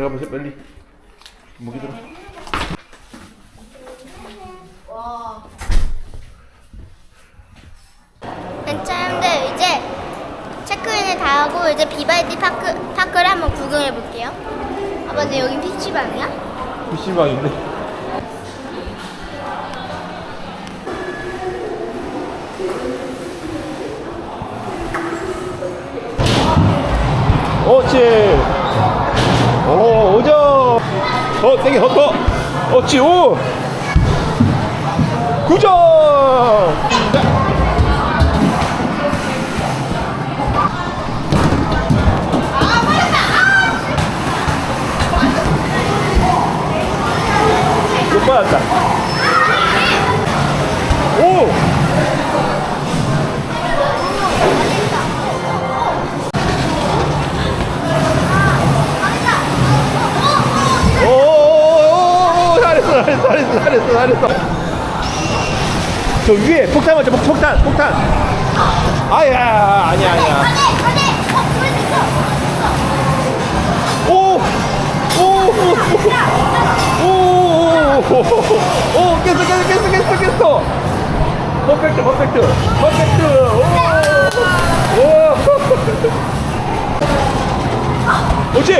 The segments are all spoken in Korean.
들어가 보세요 빨리 무기 들어 와. 괜찮은데 이제 체크인을 다 하고 이제 비바이디 파크 파크를 한번 구경해 볼게요. 아 맞아 여기 PC방이야? PC방인데 어치 어 땡겨 더 어치 오. 9점 못 받았다. 오 잘했어 잘했어 저 위에 폭탄 맞죠 폭- 폭탄 폭탄 아야 아니야 아니야 안돼 안돼 어 오! 오! 오! 오! 오! 깼어 깼어 깼어 깼어 깼어 퍼펙트 퍼펙트 퍼펙트 오! 오! 오지?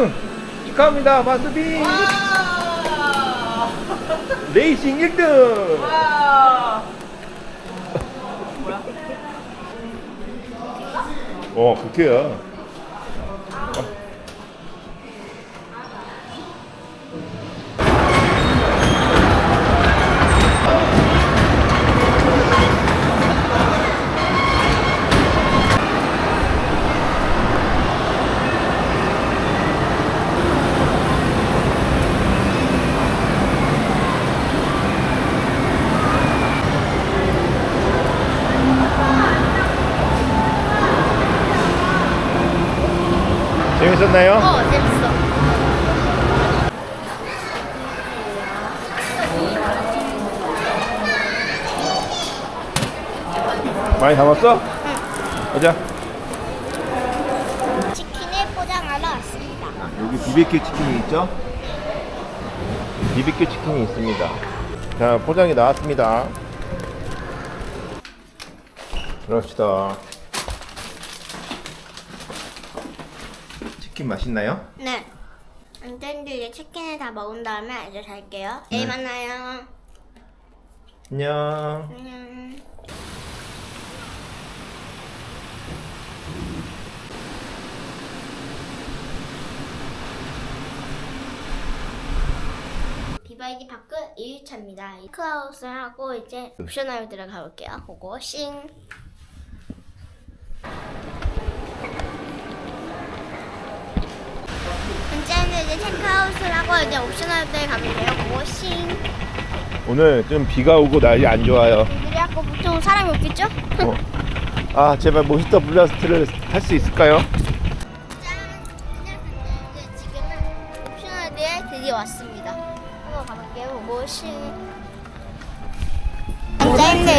1등 축하합니다. 마스비. 레이싱 1등. 어 그렇게야 많이 담았어? 응 가자 치킨을 포장하러 왔습니다. 여기 BBQ 치킨이 있죠? BBQ 치킨이 있습니다. 자, 포장이 나왔습니다. 그럽시다. 치킨 맛있나요? 네. 안전들 이제 치킨을 다 먹은 다음에 이제 잘게요. 내일 만나요. 안녕. 안녕. 비바이디 파크 1일차입니다. 크하우스 하고 이제 옵셔널 들어가 볼게요. 고고싱. 이제는 이제 체크아웃을 하고 이제 옵셔널들 가면 돼요. 고고싱. 오늘 좀 비가 오고 날이 안 좋아요. 그래 아까 보통 사람이 없겠죠? 어. 아, 제발 모히또 블라스트를 할 수 있을까요?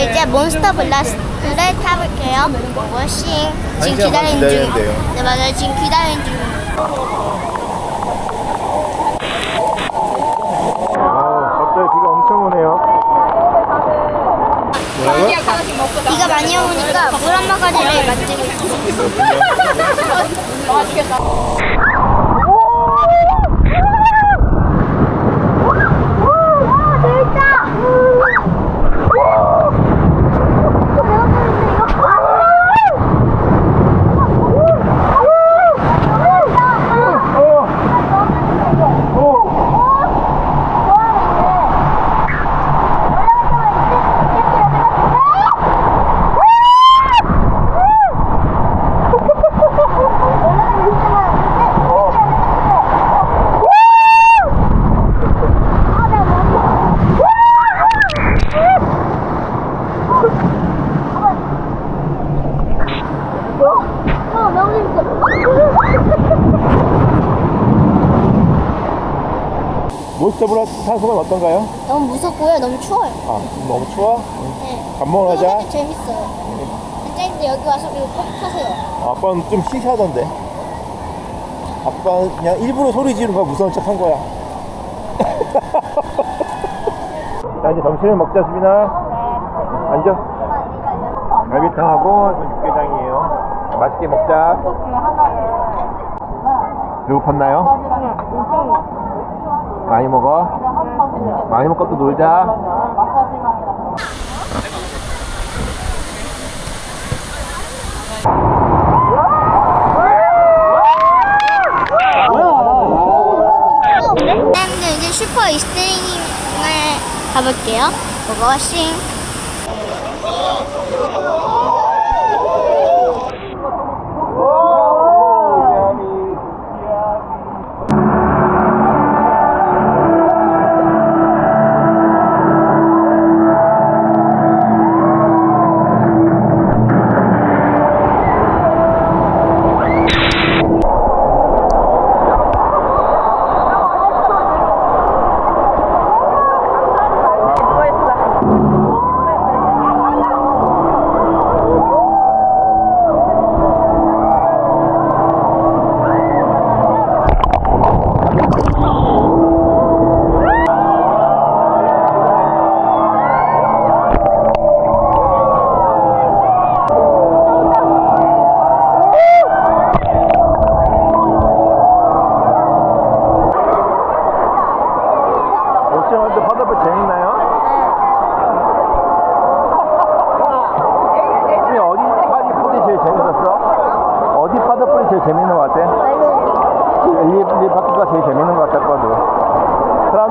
이제 몬스터 블라스트를 타볼게요. 무엇이? 지금 기다리는 중. 기다리는데요. 네 맞아요. 지금 기다리는 중. 아, 갑자기 비가 엄청 오네요. 비가 많이 오니까 물 한 바가지를 만들고 있어요. 오, 몬스터블라 타소는 어떤가요? 너무 무섭고요. 너무 추워요. 아 너무 추워? 네. 밥 먹으러 가자 그래도 재밌어요. 선생님들 여기 와서 이거 꼭 타세요. 아빠는 좀 시시하던데 아빠는 그냥 일부러 소리 지르는 거 무서운 척 한 거야 자 이제 점심을 먹자 수빈아 앉아 갈비탕하고 육개장이에요 맛있게 먹자 배고팠나요? 많이 먹어 많이 먹고 또 놀자 선생님들 이제 슈퍼 이스트링을 가볼게요. 고고싱.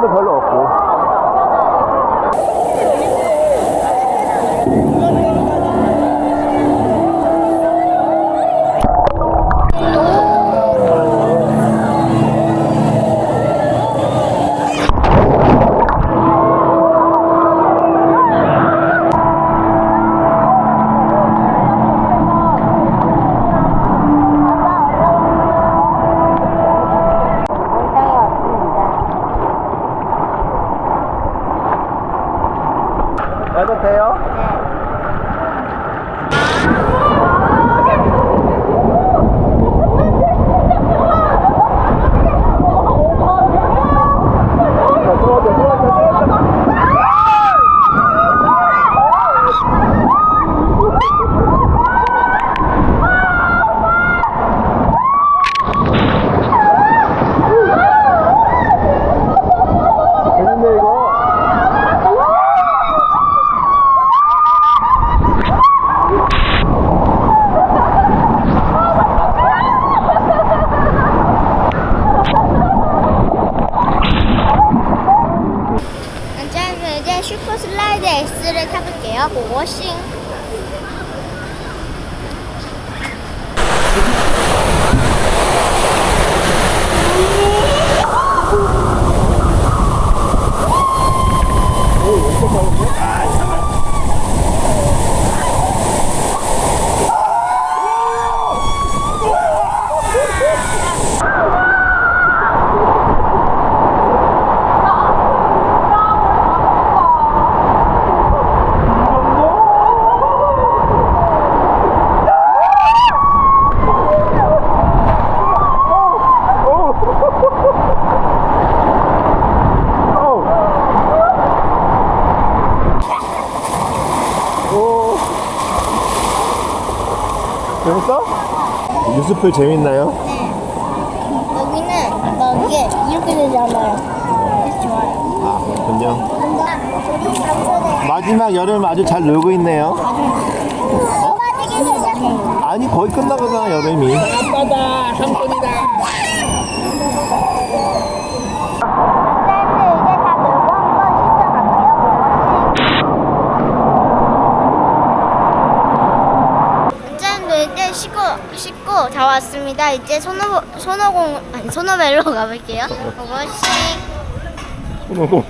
사람도 별 돼요? 자, 들어가자, 들어가자, 들어가자. 재밌네 이거 저는 이제 슈퍼 슬라이드 S를 타볼게요. 고고싱. 오. 재밌어? 뉴스풀 재밌나요? 여기는 막 이게 이렇게 되잖아요. 그래서 좋아요. 아, 그렇군요. 마지막 여름 아주 잘 놀고 있네요. 되잖아요. 아니, 거의 끝나가잖아, 여름이. 선생님들 이제 다 놀고 한번 씻어 갈까요? 선생님들 이제 씻고 씻고 다 이제 손오 손오공 아니 손오벨로 가볼게요. 고고싱. 어머, 자,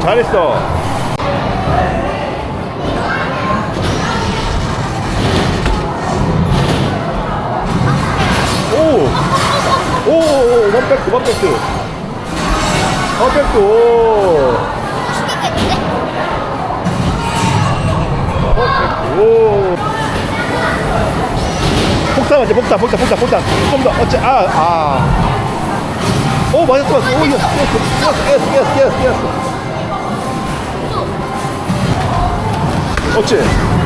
잘했어. 오! 오, 오, 오, 원백스, 원백스. 원백스, 오. 원백스, 오. 폭탄 맞지? 폭탄, 폭탄, 폭탄, 폭탄. 좀 더, 어째, 아, 아. 오, 맞았어, 맞았어. 오, 이겼어, 이겼어, 이겼어, 이겼어, 이겼 어, 이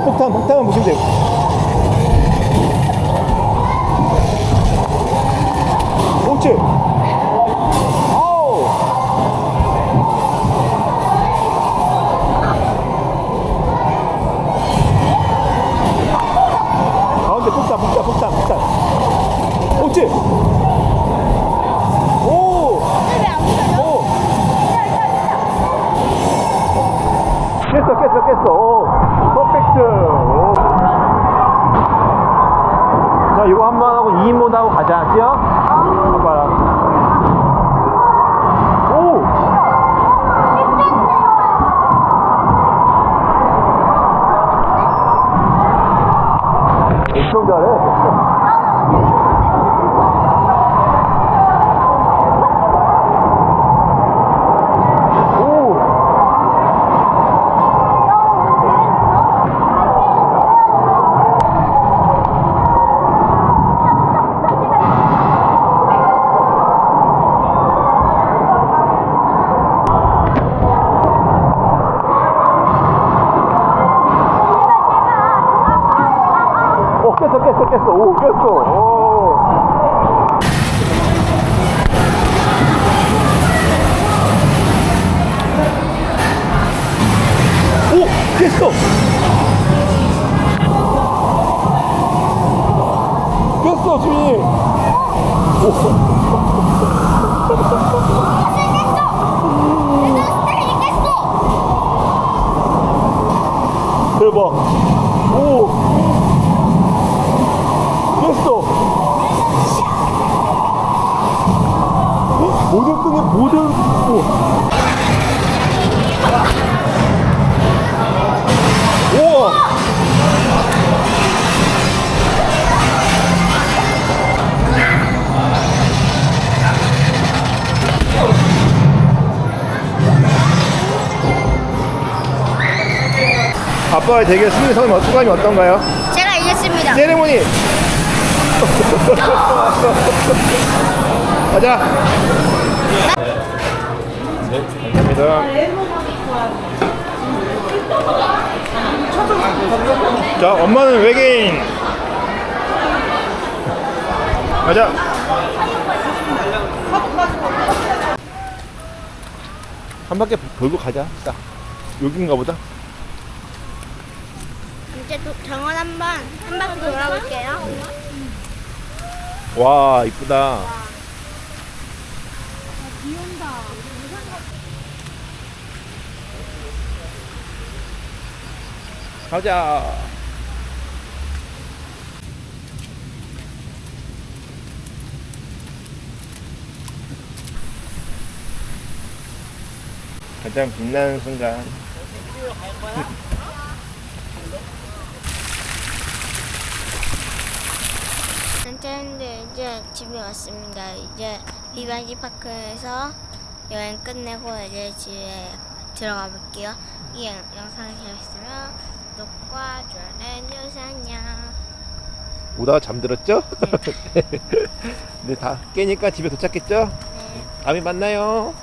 폭탄, 폭탄만 부시면 돼. 옳 모든 끈에 모든 오. 우와. 아빠의 대결 승리 소감이 소감이 어떤가요? 제가 이겼습니다. 세레모니 가자. 네 감사합니다 자 엄마는 외계인. 가자. 한 바퀴 돌고 가자. 딱 여긴가 보다. 이제 도, 정원 한번 한 바퀴 돌아볼게요. 와 이쁘다 가자. 가장 빛나는 순간 짠짠데 이제 집에 왔습니다. 이제 비바지 파크에서 여행 끝내고 이제 집에 들어가 볼게요. 이 영- 영상이 재밌으면 구독과 좋아요 눌러주세요. 안녕. 오다가 잠들었죠? 네, 다 깨니까 집에 도착했죠? 네. 다음에 만나요.